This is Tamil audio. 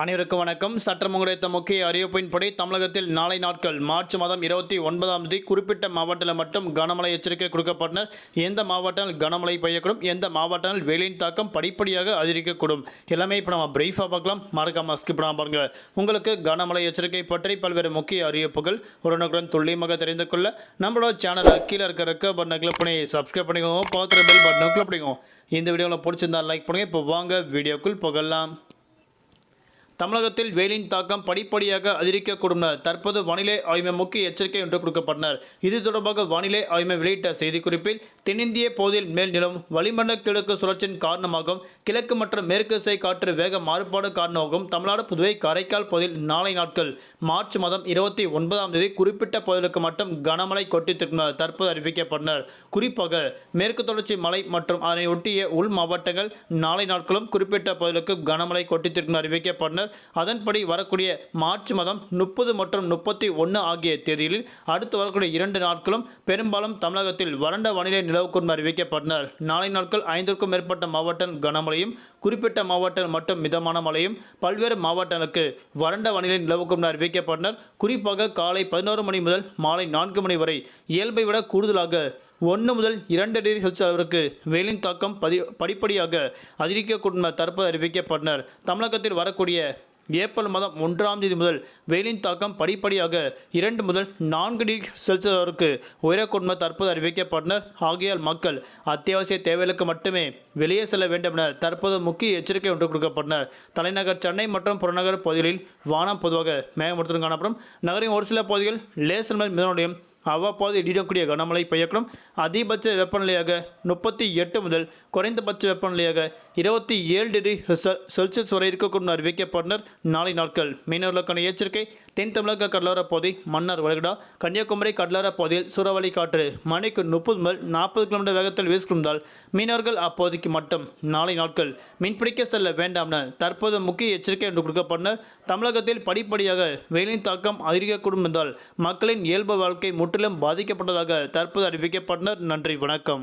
அனைவருக்கும் வணக்கம். சட்டம் கிடைத்த முக்கிய அறிவிப்பின்படி தமிழகத்தில் நாளை நாட்கள் மார்ச் மாதம் இருபத்தி ஒன்பதாம் தேதி குறிப்பிட்ட மாவட்டத்தில் மட்டும் கனமழை எச்சரிக்கை கொடுக்கப்பட்டனர். எந்த மாவட்டங்கள் கனமழை பெய்யக்கூடும் எந்த மாவட்டங்கள் வெயிலின் தாக்கம் படிப்படியாக அதிகரிக்கக்கூடும். எல்லாமே இப்போ நம்ம பிரீஃபாக பார்க்கலாம். மறக்காம ஸ்கிப் பண்ணாமல் பாருங்க. உங்களுக்கு கனமழை எச்சரிக்கை பற்றி பல்வேறு முக்கிய அறிவிப்புகள் உடனுக்குடன் துல்லியமாக தெரிந்து கொள்ள நம்மளோட சேனலை கீழே இருக்க ரெக்க பட்டனை கிளிக் பண்ணி சப்ஸ்கிரைப் பண்ணிக்கோங்க. பார்க்குற பெல் பட்டனை கிளிக் பண்ணிக்கோங்க. இந்த வீடியோவில் பிடிச்சிருந்தா லைக் பண்ணுங்கள் இப்போ வாங்க வீடியோக்குள் புகழலாம் தமிழகத்தில் வெயிலின் தாக்கம் படிப்படியாக அதிகரிக்கக்கூடும் தற்போது வானிலை ஆய்வு முக்கிய எச்சரிக்கை ஒன்று கொடுக்கப்பட்டனர் இது தொடர்பாக வானிலை ஆய்வு வெளியிட்ட செய்திக்குறிப்பில் தென்னிந்திய பகுதியில் மேல் நிலவும் வளிமண்டல கிழக்கு சுழற்சியின் காரணமாகவும் கிழக்கு மற்றும் மேற்கு திசை காற்று வேக மாறுபாடு காரணமாகவும் தமிழ்நாடு புதுவை காரைக்கால் பகுதியில் நாளை நாட்கள் மார்ச் மாதம் இருபத்தி ஒன்பதாம் தேதி குறிப்பிட்ட பகுதிகளுக்கு மட்டும் கனமழை கொட்டித்திருக்கிறார் தற்போது அறிவிக்கப்பட்டனர் குறிப்பாக மேற்கு தொடர்ச்சி மலை மற்றும் அதனை ஒட்டிய உள் மாவட்டங்கள் நாளை நாட்களும் குறிப்பிட்ட பகுதிகளுக்கு கனமழை கொட்டித்திருக்கும் அறிவிக்கப்பட்டனர் அதன்படி வரக்கூடிய மார்ச் மாதம் முப்பது மற்றும் முப்பத்தி ஒன்று ஆகிய தேதிகளில் அடுத்து வரக்கூடிய இரண்டு நாட்களும் பெரும்பாலும் தமிழகத்தில் வறண்ட வானிலை நிலவுக்கும் அறிவிக்கப்பட்டனர். நாளை நாட்கள் ஐந்திற்கும் மேற்பட்ட மாவட்டம் கனமழையும் குறிப்பிட்ட மாவட்டம் மட்டும் மிதமான மழையும் பல்வேறு மாவட்டங்களுக்கு வறண்ட வானிலை நிலவுக்கும் அறிவிக்கப்பட்டனர். குறிப்பாக காலை பதினோரு மணி முதல் மாலை நான்கு மணி வரை இயல்பை விட கூடுதலாக ஒன்று முதல் இரண்டு டிகிரி செல்சியஸ் அளவிற்கு வெயிலின் தாக்கம் பதி படிப்படியாக அதிகரிக்கக்கூடும் தற்போது அறிவிக்கப்பட்டனர். தமிழகத்தில் வரக்கூடிய ஏப்ரல் மாதம் ஒன்றாம் தேதி முதல் வெயிலின் தாக்கம் படிப்படியாக இரண்டு முதல் நான்கு டிகிரி செல்சியஸ் அளவிற்கு உயரக்கூடும் தற்போது அறிவிக்கப்பட்டனர். ஆகையால் மக்கள் அத்தியாவசிய தேவைகளுக்கு மட்டுமே வெளியே செல்ல வேண்டும் என தற்போது முக்கிய எச்சரிக்கை ஒன்று கொடுக்கப்பட்டனர். தலைநகர் சென்னை மற்றும் புறநகர் பகுதிகளில் வானம் பொதுவாக மேகமூட்டத்துடன் காணப்படும். நகரின் ஒரு சில பகுதிகள் லேசர் மிதனுடையும் அவ்வப்போது இடிடக்கூடிய கனமழை பெய்யக்கூடும். அதிகபட்ச வெப்பநிலையாக முப்பத்தி எட்டு முதல் குறைந்தபட்ச வெப்பநிலையாக இருபத்தி ஏழு டிகிரி செல்சியஸ் வரை இருக்கக்கூடும் அறிவிக்கப்பட்டனர் நாளை நாட்கள். மீனவர்களுக்கான எச்சரிக்கை தென் தமிழக கடலோரப் பகுதி மன்னார் வளைகுடா கன்னியாகுமரி கடலோரப் பகுதியில் சூறாவளி காற்று மணிக்கு முப்பது முதல் நாற்பது கிலோமீட்டர் வேகத்தில் வீசிக்கொண்டால் மீனவர்கள் அப்போதைக்கு மட்டும் நாளை நாட்கள் மீன்பிடிக்க செல்ல வேண்டாம் என தற்போது முக்கிய எச்சரிக்கை என்று கொடுக்கப்பட்டனர். தமிழகத்தில் படிப்படியாக வெயிலின் தாக்கம் அதிகரிக்கக்கூடும் என்றால் மக்களின் இயல்பு வாழ்க்கை முற்றிலும் பாதிக்கப்பட்டதாக தற்போது அறிவிக்கப்பட்டனர். நன்றி வணக்கம்.